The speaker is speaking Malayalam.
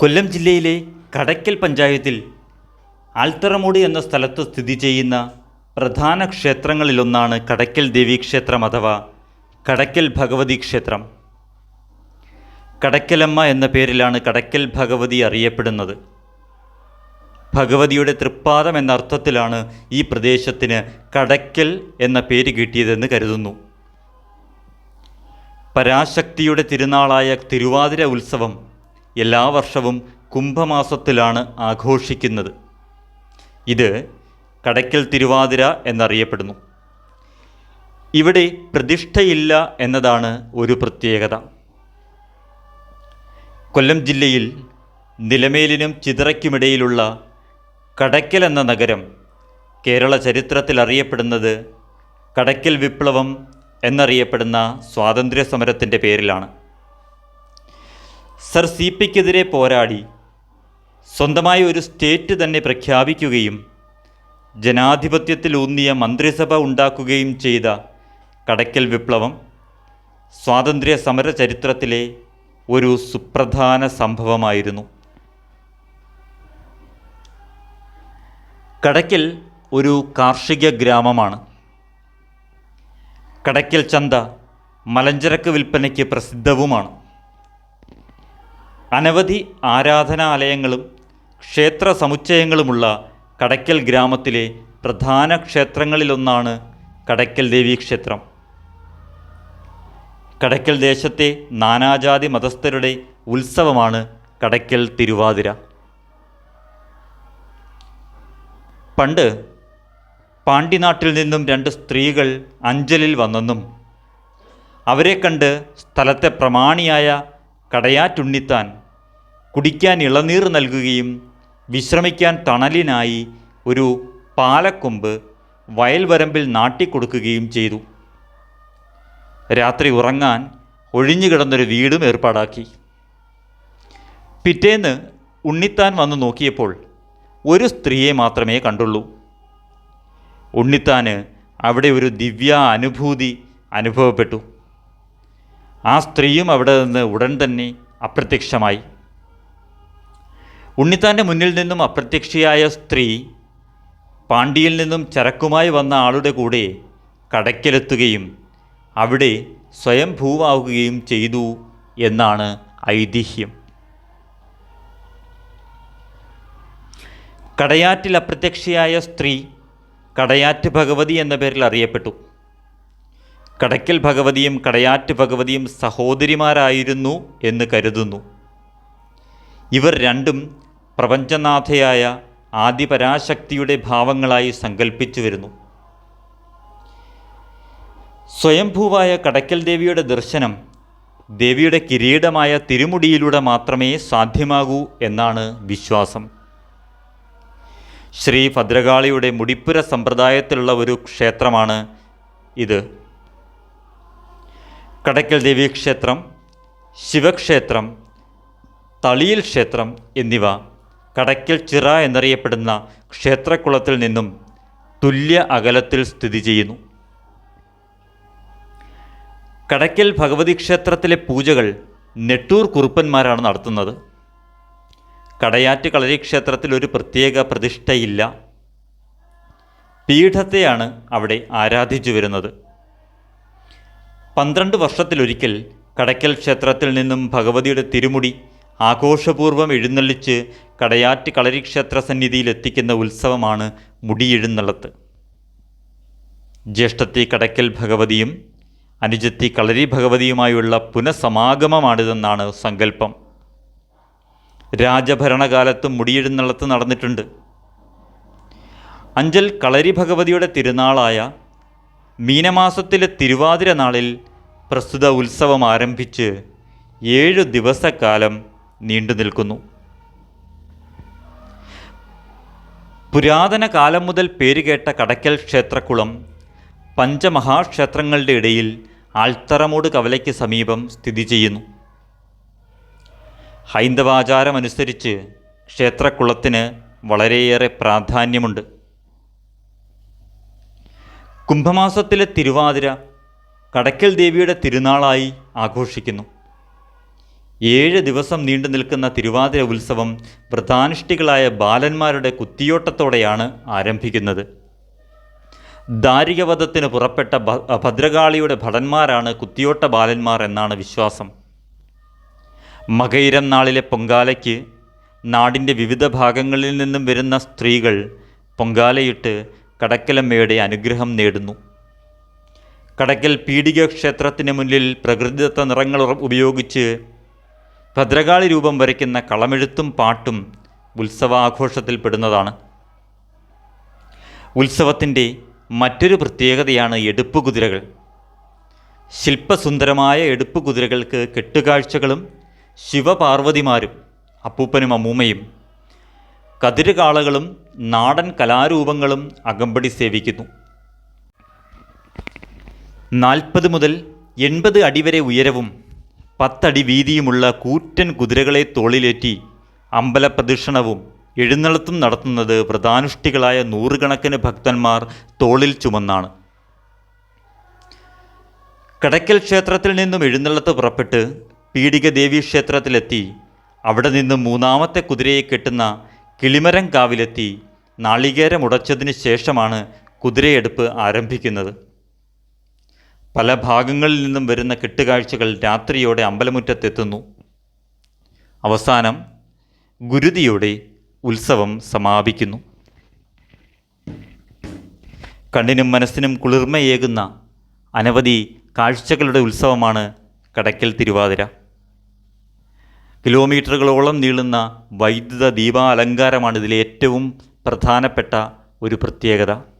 കൊല്ലം ജില്ലയിലെ കടയ്ക്കൽ പഞ്ചായത്തിൽ ആൽത്തറമൂടി എന്ന സ്ഥലത്ത് സ്ഥിതി ചെയ്യുന്ന പ്രധാന ക്ഷേത്രങ്ങളിലൊന്നാണ് കടയ്ക്കൽ ദേവീക്ഷേത്രം അഥവാ കടയ്ക്കൽ ഭഗവതി ക്ഷേത്രം. കടയ്ക്കലമ്മ എന്ന പേരിലാണ് കടയ്ക്കൽ ഭഗവതി അറിയപ്പെടുന്നത്. ഭഗവതിയുടെ തൃപ്പാദം എന്ന അർത്ഥത്തിലാണ് ഈ പ്രദേശത്തിന് കടയ്ക്കൽ എന്ന പേര് കിട്ടിയതെന്ന് കരുതുന്നു. പരാശക്തിയുടെ തിരുനാളായ തിരുവാതിര ഉത്സവം എല്ലാ വർഷവും കുംഭമാസത്തിലാണ് ആഘോഷിക്കുന്നത്. ഇത് കടയ്ക്കൽ തിരുവാതിര എന്നറിയപ്പെടുന്നു. ഇവിടെ പ്രതിഷ്ഠയില്ല എന്നതാണ് ഒരു പ്രത്യേകത. കൊല്ലം ജില്ലയിൽ നിലമേലിനും ചിതറയ്ക്കുമിടയിലുള്ള കടയ്ക്കൽ എന്ന നഗരം കേരള ചരിത്രത്തിൽ അറിയപ്പെടുന്നത് കടയ്ക്കൽ വിപ്ലവം എന്നറിയപ്പെടുന്ന സ്വാതന്ത്ര്യ സമരത്തിന്റെ പേരിലാണ്. സർ സി പിക്കെതിരെ പോരാടി. സ്വന്തമായി ഒരു സ്റ്റേറ്റ് തന്നെ പ്രഖ്യാപിക്കുകയും ജനാധിപത്യത്തിലൂന്നിയ മന്ത്രിസഭ ഉണ്ടാക്കുകയും ചെയ്ത കടക്കൽ വിപ്ലവം സ്വാതന്ത്ര്യ സമര ചരിത്രത്തിലെ ഒരു സുപ്രധാന സംഭവമായിരുന്നു. കടക്കൽ ഒരു കാർഷിക ഗ്രാമമാണ്. കടക്കൽ ചന്ത മലഞ്ചരക്ക് വിൽപ്പനയ്ക്ക് പ്രസിദ്ധവുമാണ്. അനവധി ആരാധനാലയങ്ങളും ക്ഷേത്ര സമുച്ചയങ്ങളുമുള്ള കടയ്ക്കൽ ഗ്രാമത്തിലെ പ്രധാന ക്ഷേത്രങ്ങളിലൊന്നാണ് കടയ്ക്കൽ ദേവീ ക്ഷേത്രം. കടയ്ക്കൽ ദേശത്തെ നാനാജാതി മതസ്ഥരുടെ ഉത്സവമാണ് കടയ്ക്കൽ തിരുവാതിര. പണ്ട് പാണ്ഡിനാട്ടിൽ നിന്നും രണ്ട് സ്ത്രീകൾ അഞ്ചലിൽ വന്നെന്നും അവരെ കണ്ട് സ്ഥലത്തെ പ്രമാണിയായ കടയാറ്റുണ്ണിത്താൻ കുടിക്കാൻ ഇളനീർ നൽകുകയും വിശ്രമിക്കാൻ തണലിനായി ഒരു പാലക്കൊമ്പ് വയൽവരമ്പിൽ നാട്ടിക്കൊടുക്കുകയും ചെയ്തു. രാത്രി ഉറങ്ങാൻ ഒഴിഞ്ഞുകിടന്നൊരു വീടും ഏർപ്പാടാക്കി. പിറ്റേന്ന് ഉണ്ണിത്താൻ വന്നു നോക്കിയപ്പോൾ ഒരു സ്ത്രീയെ മാത്രമേ കണ്ടുള്ളൂ. ഉണ്ണിത്താന് അവിടെ ഒരു ദിവ്യ അനുഭൂതി അനുഭവപ്പെട്ടു. ആ സ്ത്രീയും അവിടെ നിന്ന് ഉടൻ തന്നെ അപ്രത്യക്ഷമായി. ഉണ്ണിത്താന്റെ മുന്നിൽ നിന്നും അപ്രത്യക്ഷയായ സ്ത്രീ പാണ്ഡിയിൽ നിന്നും ചരക്കുമായി വന്ന ആളുടെ കൂടെ കടയ്ക്കലെത്തുകയും അവിടെ സ്വയം ഭൂവാകുകയും ചെയ്തു എന്നാണ് ഐതിഹ്യം. കടയാറ്റിൽ അപ്രത്യക്ഷയായ സ്ത്രീ കടയാറ്റ് ഭഗവതി എന്ന പേരിൽ അറിയപ്പെട്ടു. കടയ്ക്കൽ ഭഗവതിയും കടയാറ്റ് ഭഗവതിയും സഹോദരിമാരായിരുന്നു എന്ന് കരുതുന്നു. ഇവർ രണ്ടും പ്രപഞ്ചനാഥയായ ആദിപരാശക്തിയുടെ ഭാവങ്ങളായി സങ്കല്പിച്ചു വരുന്നു. സ്വയംഭൂവായ കടയ്ക്കൽ ദേവിയുടെ ദർശനം ദേവിയുടെ കിരീടമായ തിരുമുടിയിലൂടെ മാത്രമേ സാധ്യമാകൂ എന്നാണ് വിശ്വാസം. ശ്രീ ഭദ്രകാളിയുടെ മുടിപ്പുര സമ്പ്രദായത്തിലുള്ള ഒരു ക്ഷേത്രമാണ് ഇത്. കടയ്ക്കൽ ദേവീക്ഷേത്രം ശിവക്ഷേത്രം തളിയിൽ ക്ഷേത്രം എന്നിവ കടയ്ക്കൽ ചിറ എന്നറിയപ്പെടുന്ന ക്ഷേത്രക്കുളത്തിൽ നിന്നും തുല്യ അകലത്തിൽ സ്ഥിതി ചെയ്യുന്നു. കടയ്ക്കൽ ഭഗവതി ക്ഷേത്രത്തിലെ പൂജകൾ നെട്ടൂർ കുറുപ്പന്മാരാണ് നടത്തുന്നത്. കടയാറ്റ് കളരി ക്ഷേത്രത്തിൽ ഒരു പ്രത്യേക പ്രതിഷ്ഠയില്ല. പീഠത്തെയാണ് അവിടെ ആരാധിച്ചു വരുന്നത്. പന്ത്രണ്ട് വർഷത്തിലൊരിക്കൽ കടയ്ക്കൽ ക്ഷേത്രത്തിൽ നിന്നും ഭഗവതിയുടെ തിരുമുടി ആഘോഷപൂർവം എഴുന്നള്ളിച്ച് കടയാറ്റ് കളരി ക്ഷേത്ര സന്നിധിയിൽ എത്തിക്കുന്ന ഉത്സവമാണ് മുടിയെഴുന്നള്ളത്ത്. ജ്യേഷ്ഠത്തി കടയ്ക്കൽ ഭഗവതിയും അനുജത്തി കളരി ഭഗവതിയുമായുള്ള പുനഃസമാഗമമാണിതെന്നാണ് സങ്കല്പം. രാജഭരണകാലത്തും മുടിയെഴുന്നള്ളത്ത് നടന്നിട്ടുണ്ട്. അഞ്ചൽ കളരി ഭഗവതിയുടെ തിരുനാളായ മീനമാസത്തിലെ തിരുവാതിര നാളിൽ പ്രസ്തുത ഉത്സവം ആരംഭിച്ച് ഏഴു ദിവസക്കാലം നീണ്ടു നിൽക്കുന്നു. പുരാതന കാലം മുതൽ പേരുകേട്ട കടയ്ക്കൽ ക്ഷേത്രക്കുളം പഞ്ചമഹാക്ഷേത്രങ്ങളുടെ ഇടയിൽ ആൾത്തറമോട് കവലയ്ക്ക് സമീപം സ്ഥിതി ചെയ്യുന്നു. ഹൈന്ദവാചാരമനുസരിച്ച് ക്ഷേത്രക്കുളത്തിന് വളരെയേറെ പ്രാധാന്യമുണ്ട്. കുംഭമാസത്തിലെ തിരുവാതിര കടയ്ക്കൽ ദേവിയുടെ തിരുനാളായി ആഘോഷിക്കുന്നു. ഏഴ് ദിവസം നീണ്ടു നിൽക്കുന്ന തിരുവാതിര ഉത്സവം വ്രതാനുഷ്ഠികളായ ബാലന്മാരുടെ കുത്തിയോട്ടത്തോടെയാണ് ആരംഭിക്കുന്നത്. ദാരികവധത്തിന് പുറപ്പെട്ട ഭദ്രകാളിയുടെ ഭടന്മാരാണ് കുത്തിയോട്ട ബാലന്മാർ എന്നാണ് വിശ്വാസം. മകയിരം നാളിലെ പൊങ്കാലയ്ക്ക് നാടിന്റെ വിവിധ ഭാഗങ്ങളിൽ നിന്നും വരുന്ന സ്ത്രീകൾ പൊങ്കാലയിട്ട് കടക്കലമ്മയുടെ അനുഗ്രഹം നേടുന്നു. കടക്കൽ പീഡിക ക്ഷേത്രത്തിന് മുന്നിൽ പ്രകൃതിദത്ത നിറങ്ങൾ ഉപയോഗിച്ച് ഭദ്രകാളി രൂപം വരയ്ക്കുന്ന കളമെഴുത്തും പാട്ടും ഉത്സവാഘോഷത്തിൽ പെടുന്നതാണ്. ഉത്സവത്തിന്റെ മറ്റൊരു പ്രത്യേകതയാണ് എടുപ്പ് കുതിരകൾ ശില്പസുന്ദരമായ എടുപ്പ് കുതിരകൾക്ക് കെട്ടുകാഴ്ചകളും ശിവപാർവതിമാരും അപ്പൂപ്പനും അമ്മൂമ്മയും കതിരുകാളകളും നാടൻ കലാരൂപങ്ങളും അകമ്പടി സേവിക്കുന്നു. നാൽപ്പത് മുതൽ എൺപത് അടി വരെ ഉയരവും പത്തടി വീതിയുമുള്ള കൂറ്റൻ കുതിരകളെ തോളിലേറ്റി അമ്പലപ്രദക്ഷിണവും എഴുന്നള്ളത്തും നടത്തുന്നത് വ്രതാനുഷ്ഠികളായ നൂറുകണക്കിന് ഭക്തന്മാർ തോളിൽ ചുമന്നാണ്. കടയ്ക്കൽ ക്ഷേത്രത്തിൽ നിന്നും എഴുന്നള്ളത്ത് പുറപ്പെട്ട് പീഡിക ദേവി ക്ഷേത്രത്തിലെത്തി. അവിടെ നിന്നും മൂന്നാമത്തെ കുതിരയെ കെട്ടുന്ന കിളിമരം കാവിലെത്തി. നാളികേരമുടച്ചതിന് ശേഷമാണ് കുതിരയെടുപ്പ് ആരംഭിക്കുന്നത്. പല ഭാഗങ്ങളിൽ നിന്നും വരുന്ന കെട്ടുകാഴ്ചകൾ രാത്രിയോടെ അമ്പലമുറ്റത്തെത്തുന്നു. അവസാനം ഗുരുതിയോടെ ഉത്സവം സമാപിക്കുന്നു. കണ്ണിനും മനസ്സിനും കുളിർമയേകുന്ന അനവധി കാഴ്ചകളുടെ ഉത്സവമാണ് കടയ്ക്കൽ തിരുവാതിര. കിലോമീറ്ററുകളോളം നീളുന്ന വൈദ്യുത ദീപാലങ്കാരമാണ് ഇതിലെ ഏറ്റവും പ്രധാനപ്പെട്ട ഒരു പ്രത്യേകത.